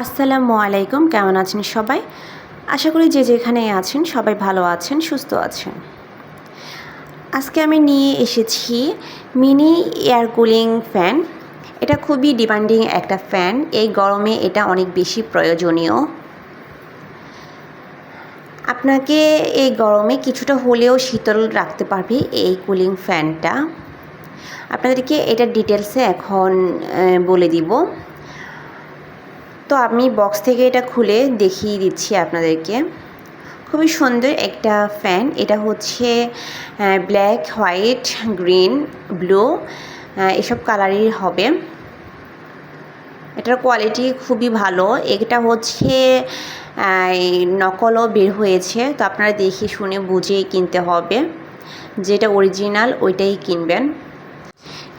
আসসালামু আলাইকুম, কেমন আছেন সবাই? আশা করি যে যেখানে আছেন, সবাই ভালো আছেন, সুস্থ আছেন। আজকে আমি নিয়ে এসেছি মিনি এয়ার কুলিং ফ্যান। এটা খুবই ডিমান্ডিং একটা ফ্যান। এই গরমে এটা অনেক বেশি প্রয়োজনীয়। আপনাকে এই গরমে কিছুটা হলেও শীতল রাখতে পারবে এই কুলিং ফ্যানটা। আপনাদেরকে এটা ডিটেলসে এখন বলে দিব। তো আমি বক্স থেকে এটা খুলে দেখিয়ে দিচ্ছি আপনাদেরকে। খুবই সুন্দর একটা ফ্যান এটা হচ্ছে ব্ল্যাক হোয়াইট গ্রিন ব্লু এসব কালারের হবে। এটার কোয়ালিটি খুবই ভালো। এটা হচ্ছে নকলও বের হয়েছে। তো আপনারা দেখে শুনে বুঝে কিনতে হবে যেটা অরিজিনাল ওইটাই কিনবেন।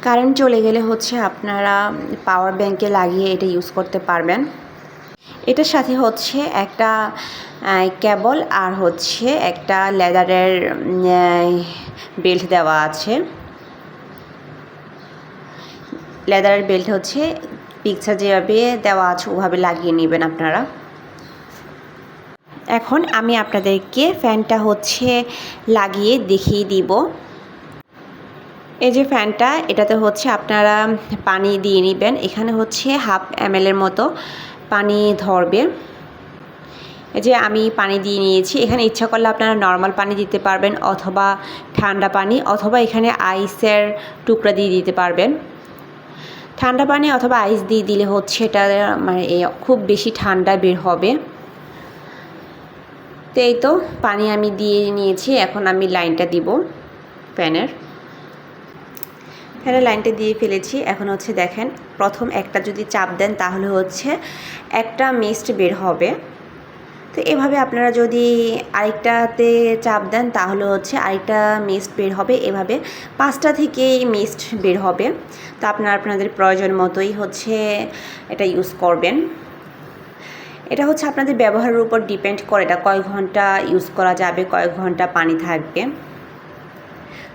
কারেন্ট চলে গেলে হচ্ছে আপনারা পাওয়ার ব্যাংকে লাগিয়ে এটা ইউজ করতে পারবেন। এটার সাথে হচ্ছে একটা কেবল আর হচ্ছে একটা লেদারের বেল্ট দেওয়া আছে। লেদারের বেল্ট হচ্ছে পিকচার যেভাবে দেওয়া আছে, ওভাবে লাগিয়ে নেবেন আপনারা। এখন আমি আপনাদেরকে ফ্যানটা হচ্ছে লাগিয়ে দেখিয়ে দিব। এই যে ফ্যানটা, এটাতে হচ্ছে আপনারা পানি দিয়ে নেবেন। এখানে হচ্ছে হাফ এম এর মতো পানি ধরবে। এই যে আমি পানি দিয়ে নিয়েছি। এখানে ইচ্ছা করলে আপনারা নর্মাল পানি দিতে পারবেন অথবা ঠান্ডা পানি অথবা এখানে আইসের টুকরা দিয়ে দিতে পারবেন। ঠান্ডা পানি অথবা আইস দিয়ে দিলে হচ্ছে এটা মানে খুব বেশি ঠান্ডা বের হবে। তো এই তো, পানি আমি দিয়ে নিয়েছি। এখন আমি লাইনটা দিব ফ্যানের। ফ্যানের লাইনটা দিয়ে ফেলেছি। এখন হচ্ছে দেখেন, প্রথম একটা যদি চাপ দেন তাহলে হচ্ছে একটা মিস্ট বের হবে। তো এভাবে আপনারা যদি আরেকটাতে চাপ দেন তাহলে হচ্ছে আরেকটা মিস্ট বের হবে। এভাবে পাঁচটা থেকে মিস্ট বের হবে। তো আপনারা আপনাদের প্রয়োজন মতোই হচ্ছে এটা ইউজ করবেন। এটা হচ্ছে আপনাদের ব্যবহারের উপর ডিপেন্ড করে এটা কয় ঘণ্টা ইউজ করা যাবে কয়েক ঘণ্টা পানি থাকবে।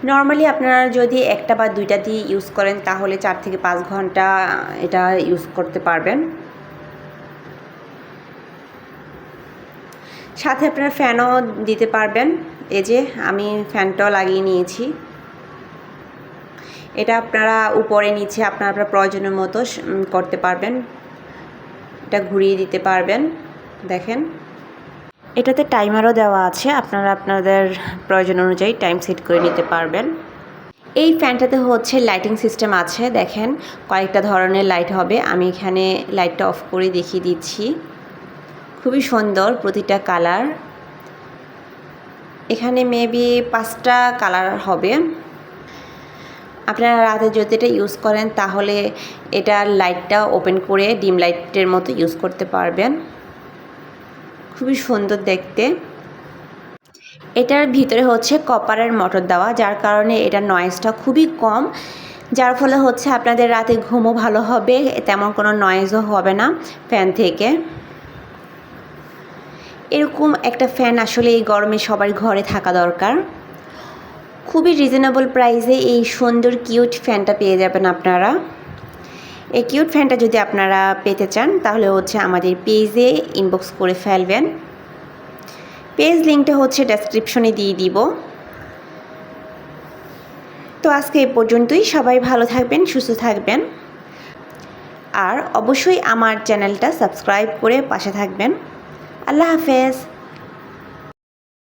নর্মালি আপনারা যদি একটা বা দুইটা দিয়ে ইউজ করেন, তাহলে চার থেকে পাঁচ ঘণ্টা এটা ইউজ করতে পারবেন। সাথে আপনারা ফ্যানও দিতে পারবেন। এই যে আমি ফ্যানটাও লাগিয়ে নিয়েছি। এটা আপনারা উপরে নিচে আপনারা আপনার প্রয়োজনের মতো করতে পারবেন। এটা ঘুরিয়ে দিতে পারবেন। দেখেন। এটাতে টাইমারও দেওয়া আছে। আপনারা আপনাদের প্রয়োজন অনুযায়ী টাইম সেট করে নিতে পারবেন। এই ফ্যানটাতে হচ্ছে লাইটিং সিস্টেম আছে, দেখেন। কয়েকটা ধরনের লাইট হবে। আমি এখানে লাইটটা অফ করে দেখিয়ে দিচ্ছি। খুবই সুন্দর প্রতিটা কালার এখানে মেবি পাঁচটা কালার হবে। আপনারা রাতে যদি এটা ইউজ করেন, তাহলে এটা লাইটটা ওপেন করে ডিম লাইটের মতো ইউজ করতে পারবেন। খুবই সুন্দর দেখতে। এটার ভিতরে হচ্ছে কপারের মোটর দেওয়া, যার কারণে এটার নয়েজটা খুবই কম, যার ফলে হচ্ছে আপনাদের রাতে ঘুমও ভালো হবে, তেমন কোনো নয়েজও হবে না ফ্যান থেকে। এরকম একটা ফ্যান আসলে এই গরমে সবার ঘরে থাকা দরকার। খুবই রিজনেবল প্রাইসে এই সুন্দর কিউট ফ্যানটা পেয়ে যাবেন আপনারা। এই কিউট ফ্যানটা যদি আপনারা পেতে চান, তাহলে হচ্ছে আমাদের পেজে ইনবক্স করে ফেলবেন। পেজ লিঙ্কটা হচ্ছে ডেসক্রিপশনে দিয়ে দিব। তো আজকে এ পর্যন্তই। সবাই ভালো থাকবেন, সুস্থ থাকবেন। আর অবশ্যই আমার চ্যানেলটা সাবস্ক্রাইব করে পাশে থাকবেন। আল্লাহ হাফেজ।